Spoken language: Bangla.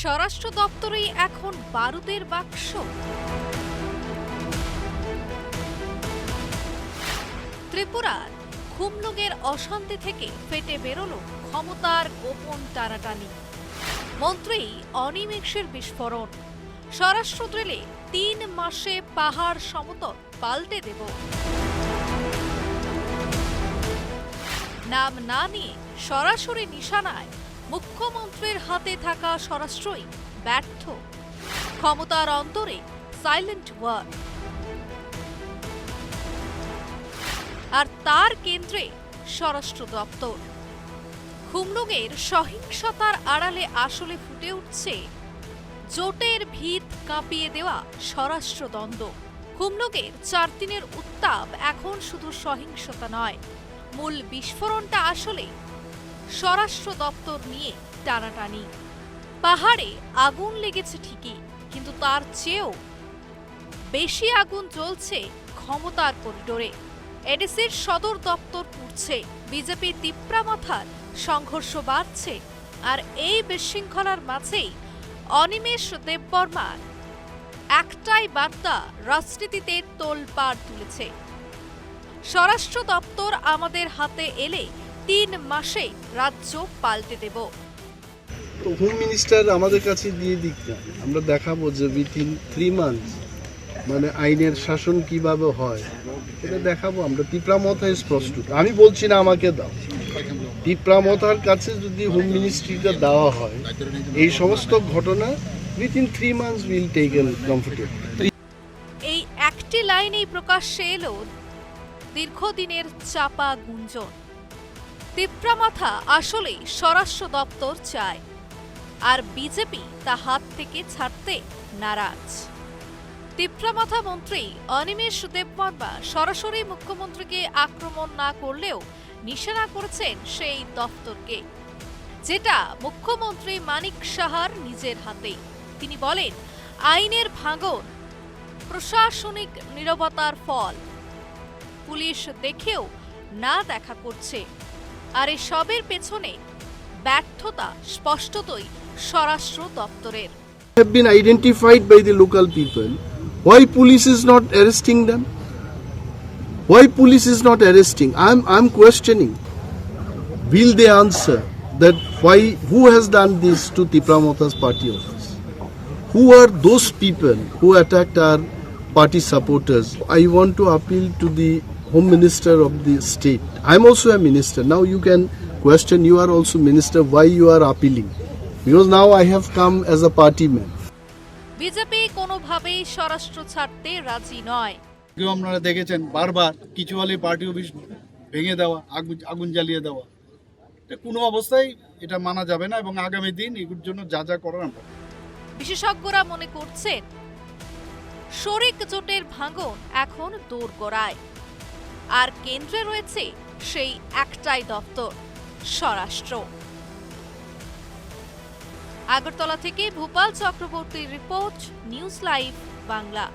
স্বরাষ্ট্র দপ্তরেই এখন বারুদের বাক্স। ত্রিপুরার খুমলুগের অশান্তি থেকে ফেটে বেরোলো ক্ষমতার গোপন টানাটানি। মন্ত্রী অনিমেষের বিস্ফোরণ। স্বরাষ্ট্র ড্রেলে তিন মাসে পাহাড় সমতল পাল্টে দেব। নাম না নিয়ে সরাসরি নিশানায় মুখ্যমন্ত্রীর হাতে থাকা স্বরাষ্ট্রই ব্যর্থ। ক্ষমতার অন্তরে সাইলেন্ট ওয়ার আর তার কেন্দ্রে স্বরাষ্ট্র দপ্তর। খুমলুগের সহিংসতার আড়ালে আসলে ফুটে উঠছে জোটের ভিত কাঁপিয়ে দেওয়া স্বরাষ্ট্র দ্বন্দ্ব। খুমলুগের চার দিনের উত্তাপ এখন শুধু সহিংসতা নয়, মূল বিস্ফোরণটা আসলে স্বরাষ্ট্র দপ্তর নিয়ে টানাটানি। পাহাড়ে আগুন লেগেছে ঠিকই, কিন্তু তার চেয়েও বেশি আগুন জ্বলছে ক্ষমতার করিডোরে। এডিসির সদর দপ্তর পুড়ছে বিজেপি তিপ্রা মাথার সংঘর্ষ বাড়ছে, আর এই বিশৃঙ্খলার মাঝেই অনিমেষ দেববর্মার একটাই বার্তা রাজনীতিতে তোলপাড় তুলেছে। স্বরাষ্ট্র দপ্তর আমাদের হাতে এলে তিন মাসে রাজ্য পাল্টে দেব। হোম মিনিস্টার আমাদের কাছে দিয়ে দিক না। আমরা দেখাবো যে উইথিন থ্রি মান্থস মানে আইনের শাসন কীভাবে হয় এটা দেখাবো। আমরা তিপ্রামথা প্রস্তুত আমি বলছি না আমাকে দাও। তিপ্রামথার কাছে যদি হোম মিনিস্ট্রিটা দেওয়া হয় এই সমস্ত ঘটনা within three months will take all comfortable এই একটি লাইনেই প্রকাশ্যে এলো দীর্ঘদিনের চাপা গুঞ্জন। তিপ্রামাথা আসলেই স্বরাষ্ট্র দপ্তর চায়, আর বিজেপি তা হাত থেকে ছাড়তে নারাজ। তিপ্রামাথা মন্ত্রী অনিমেষ দেববর্মা সরাসরি মুখ্যমন্ত্রীকে আক্রমণ না করলেও নিশানা করেছেন সেই দপ্তরকে, যেটা মুখ্যমন্ত্রী মানিক সাহার নিজের হাতে। তিনি বলেন, আইনের ভাঙন, প্রশাসনিক নীরবতার ফল। পুলিশ দেখেও না দেখা করছে। আর এসবের পেছনে ব্যর্থতা স্পষ্টতই স্বরাষ্ট্র দপ্তরের have been identified by the local people. Why police is not arresting them? Why police is not arresting? I'm I'm questioning. Will they answer that why who has done this to Tipramota's party office? Who are those people who attacked our party supporters? I want to appeal to the Home Minister of the state. I'm also a minister. Now you can question. You are also minister. Why you are appealing? Because now I have come as a party man. BJP কোনোভাবেই স্বরাষ্ট্র ছাড়তে রাজি নয় কেউ আপনারা দেখেছেন বারবার কিছু হলে পার্টি অফিস ভেঙে দেওয়া আগুন আগুন জ্বালিয়ে দেওয়া এটা কোনো অবস্থায় এটা মানা যাবে না এবং আগামী দিন এগুলোর জন্য যা যা করার আমরা বিশেষজ্ঞরা মনে করছেন শরিক জোটের ভাঙন এখন দোরগোড়ায় আর কেন্দ্রে রয়েছে সেই একটাই দপ্তর, স্বরাষ্ট্র। আগরতলা থেকে ভূপাল চক্রবর্তীর রিপোর্ট, নিউজ লাইভ, বাংলা।